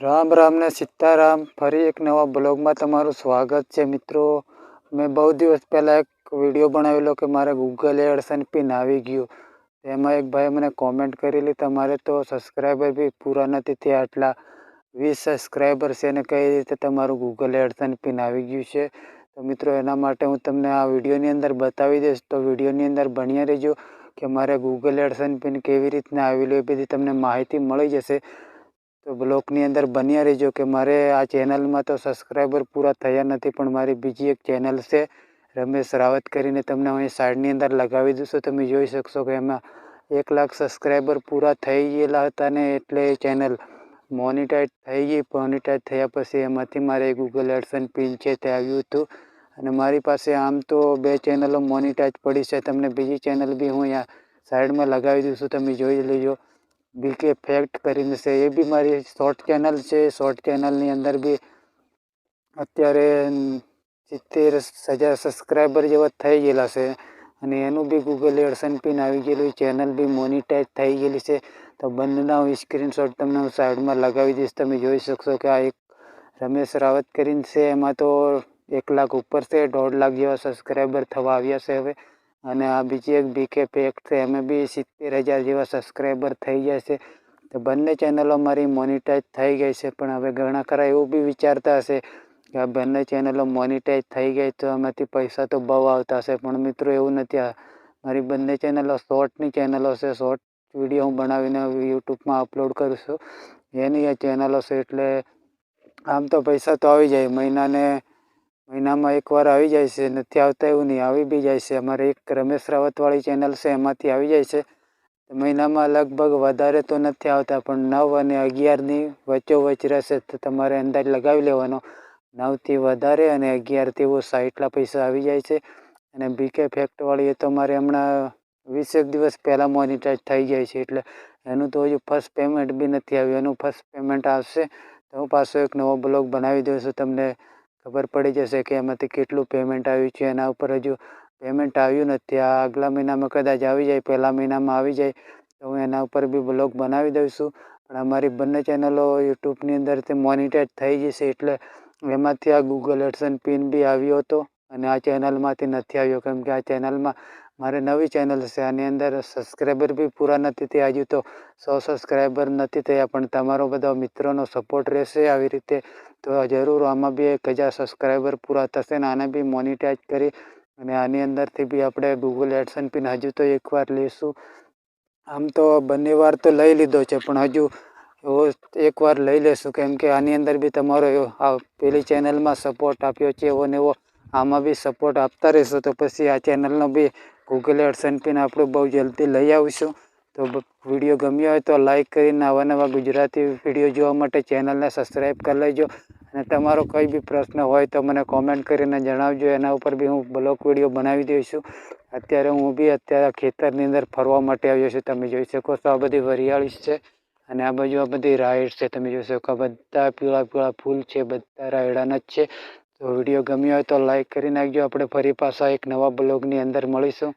રામ રામ ને સીતારામ, ફરી એક નવા બ્લોગમાં તમારું સ્વાગત છે મિત્રો. મેં બહુ દિવસ પહેલાં એક વીડિયો બનાવેલો કે મારે ગૂગલ એડસન પિન આવી ગયું. એમાં એક ભાઈ મને કોમેન્ટ કરેલી, તમારે તો સબસ્ક્રાઈબર બી પૂરા નથી થયા આટલા. વીસ સબસ્ક્રાઈબર છે અને કઈ રીતે તમારું ગૂગલ એડસન પિન આવી ગયું છે? તો મિત્રો, એના માટે હું તમને આ વિડીયોની અંદર બતાવી દઈશ. તો વિડીયોની અંદર બન્યા રહેજો કે મારે ગૂગલ એડસન પિન કેવી રીતના આવેલું એ બધી તમને માહિતી મળી જશે. તો બ્લોકની અંદર બન્યા રહેજો કે મારે આ ચેનલમાં તો સબસ્ક્રાઈબર પૂરા થયા નથી, પણ મારી બીજી એક ચેનલ છે, રમેશ રાવત કરીને તમને અહીં સાઈડની અંદર લગાવી દઉં છું. તમે જોઈ શકશો કે એમાં એક લાખ સબસ્ક્રાઈબર પૂરા થઈ ગયેલા હતા ને એટલે એ ચેનલ મોનિટાઈઝ થઈ ગઈ. મોનિટાઈઝ થયા પછી એમાંથી મારે ગૂગલ એડસન પિન છે તે આવ્યું હતું. અને મારી પાસે આમ તો બે ચેનલો મોનિટાઈઝ પડી છે. તમને બીજી ચેનલ બી હું અહીંયા સાઈડમાં લગાવી છું. તમે જોઈ લેજો. બીકે ફેક્ટ કરીને છે. એ બી મારી શોર્ટ ચેનલ છે. શોર્ટ ચેનલની અંદર બી અત્યારે સિત્તેર હજાર સબસ્ક્રાઈબર જેવા થઈ ગયેલા છે. અને એનું બી ગૂગલ એડસન પિન આવી ગયેલું ચેનલ બી મોનિટાઈઝ થઈ ગયેલી છે. તો બંનેના હું સ્ક્રીનશોટ તમને હું સાઈડમાં લગાવી દઈશ. તમે જોઈ શકશો કે આ એક રમેશ રાવત કરીને છે. એમાં તો એક લાખ ઉપર છે. દોઢ લાખ જેવા સબસ્ક્રાઈબર થવા આવ્યા છે હવે. અને આ બીજી એક બીકે પેક છે. એમાં બી સિત્તેર હજાર જેવા સબસ્ક્રાઈબર થઈ ગયા છે. તો બંને ચેનલો મારી મોનિટાઈઝ થઈ ગઈ છે. પણ હવે ઘણા ખરા એવું બી વિચારતા હશે કે આ બંને ચેનલો મોનિટાઈઝ થઈ ગઈ તો એમાંથી પૈસા તો બહુ આવતા હશે. પણ મિત્રો એવું નથી. મારી બંને ચેનલો શોર્ટની ચેનલો છે શોર્ટ વીડિયો હું બનાવીને યુટ્યુબમાં અપલોડ કરું છું. એની આ ચેનલો છે એટલે આમ તો પૈસા તો આવી જાય. મહિનાને મહિનામાં એકવાર આવી જાય છે, નથી આવતા એવું નહીં, આવી બી જાય છે. અમારે એક રમેશ રાવતવાળી ચેનલ છે, એમાંથી આવી જાય છે. મહિનામાં લગભગ વધારે તો નથી આવતા, પણ નવ અને અગિયારની વચ્ચોવચ રહેશે, તો તમારે અંદાજ લગાવી લેવાનો. નવથી વધારે અને અગિયારથી ઓછા એટલા પૈસા આવી જાય છે. અને બીકે ફેક્ટવાળી એ તો મારે હમણાં વીસેક દિવસ પહેલાં મોનિટાઈઝ થઈ જાય છે, એટલે એનું તો હજુ ફર્સ્ટ પેમેન્ટ બી નથી આવ્યું. એનું ફર્સ્ટ પેમેન્ટ આવશે, તો હું પાછો એક નવો બ્લોગ બનાવી દઉં છું, તમને ખબર પડી જશે કે એમાંથી કેટલું પેમેન્ટ આવ્યું છે. એના ઉપર હજુ પેમેન્ટ આવ્યું નથી. આ આગલા મહિનામાં કદાચ આવી જાય, પહેલા મહિનામાં આવી જાય, તો હું એના ઉપર બી બ્લોગ બનાવી દઉં છું. પણ અમારી બંને ચેનલો યુટ્યુબની અંદરથી મોનિટાઈઝ થઈ જશે એટલે એમાંથી આ ગૂગલ એડસન પિન બી આવ્યો હતો. અને આ ચેનલમાંથી નથી આવ્યો, કેમ કે આ ચેનલમાં મારે નવી ચેનલ છે, આની અંદર સબસ્ક્રાઈબર બી પૂરા નથી થયા, હજુ તો સો સબસ્ક્રાઈબર નથી થયા, પણ તમારો બધા મિત્રોનો સપોર્ટ રહેશે આવી રીતે. તો જરૂર આમાં બી એક હજાર સબસ્ક્રાઈબર પૂરા થશે ને આને બી મોનિટાઈઝ કરી અને આની અંદરથી બી આપણે ગૂગલ એડસન પિન હજુ તો એકવાર લઈશું. આમ તો બંને વાર તો લઈ લીધો છે, પણ હજુ એકવાર લઈ લેશું, કેમ કે આની અંદર બી તમારો પેલી ચેનલમાં સપોર્ટ આપ્યો છે, એવો ને એવો આમાં બી સપોર્ટ આપતા રહેશો તો પછી આ ચેનલનો બી ગૂગલ એડસન પિન આપણું બહુ જલ્દી લઈ આવીશું. તો વીડિયો ગમ્યો હોય તો લાઈક કરીને નવા નવા ગુજરાતી વીડિયો જોવા માટે ચેનલને સબસ્ક્રાઈબ કરી લેજો. અને તમારો કંઈ બી પ્રશ્ન હોય તો મને કોમેન્ટ કરીને જણાવજો. એના ઉપર બી હું બ્લોગ વીડિયો બનાવી દઈશું. અત્યારે હું બી અત્યારે ખેતરની અંદર ફરવા માટે આવ્યો છું. તમે જોઈ શકો છો આ બધી વરિયાળી છે. અને આ બાજુ આ બધી રાઈડ છે. તમે જોઈ શકો બધા પીળા પીળા ફૂલ છે. બધા રાયડાના જ છે. તો વીડિયો ગમ્યો હોય તો લાઈક કરી નાખજો. આપણે ફરી પાછા એક નવા બ્લોગની અંદર મળીશું.